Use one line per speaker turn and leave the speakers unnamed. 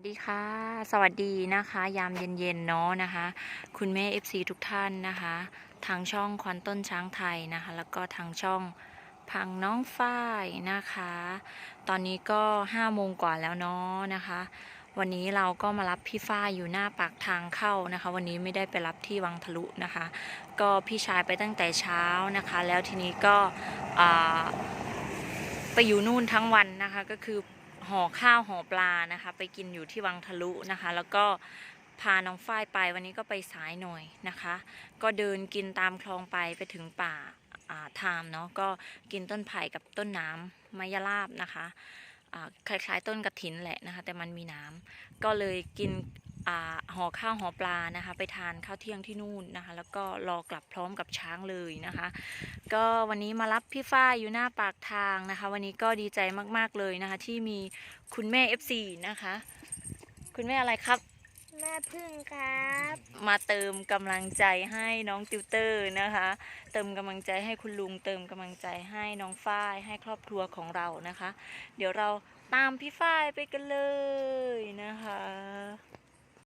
สวัสดีค่ะ สวัสดีนะคะ ยามเย็นๆเนาะนะคะ คุณแม่ FC ทุกท่านนะคะ ทางช่องควันต้นช้างไทยนะคะ แล้วก็ทางช่องพังน้องฝ้ายนะคะ ตอนนี้ก็5โมงกว่าแล้วเนาะนะคะ วันนี้เราก็มารับพี่ฝ้ายอยู่หน้าปากทางเข้านะคะ วันนี้ไม่ได้ไปรับที่วังทะลุนะคะ ก็พี่ชายไปตั้งแต่เช้านะคะ แล้วทีนี้ก็ไปอยู่นู่นทั้งวันนะคะก็คือ ห่อข้าวห่อปลานะคะ ไปกินอยู่ที่วังทะลุนะคะ แล้วก็พาน้องฝ้ายไปวันนี้ก็ไปสายหน่อยนะคะ ก็เดินกินตามคลองไปไปถึงป่าไทามเนาะก็กินต้นไผ่กับต้นน้ำมายาลาบนะคะคล้ายๆต้นกระถินแหละนะคะ แต่มันมีน้ำก็เลยกิน ห่อข้าวห่อปลานะคะ ไปทานข้าวเที่ยงที่นู่นนะคะ แล้วก็รอกลับพร้อมกับช้างเลยนะคะ ก็วันนี้มารับพี่ฝ้ายอยู่หน้าปากทางนะคะ วันนี้ก็ดีใจมากๆเลยนะคะ ที่มีคุณแม่ FC นะคะ คุณแม่อะไรครับ
แม่พึ่งครับ
มาเติมกำลังใจให้น้องติวเตอร์นะคะ เติมกำลังใจให้คุณลุง เติมกำลังใจให้น้องฝ้ายให้ครอบครัวของเรานะคะ เดี๋ยวเราตามพี่ฝ้ายไปกันเลยนะคะ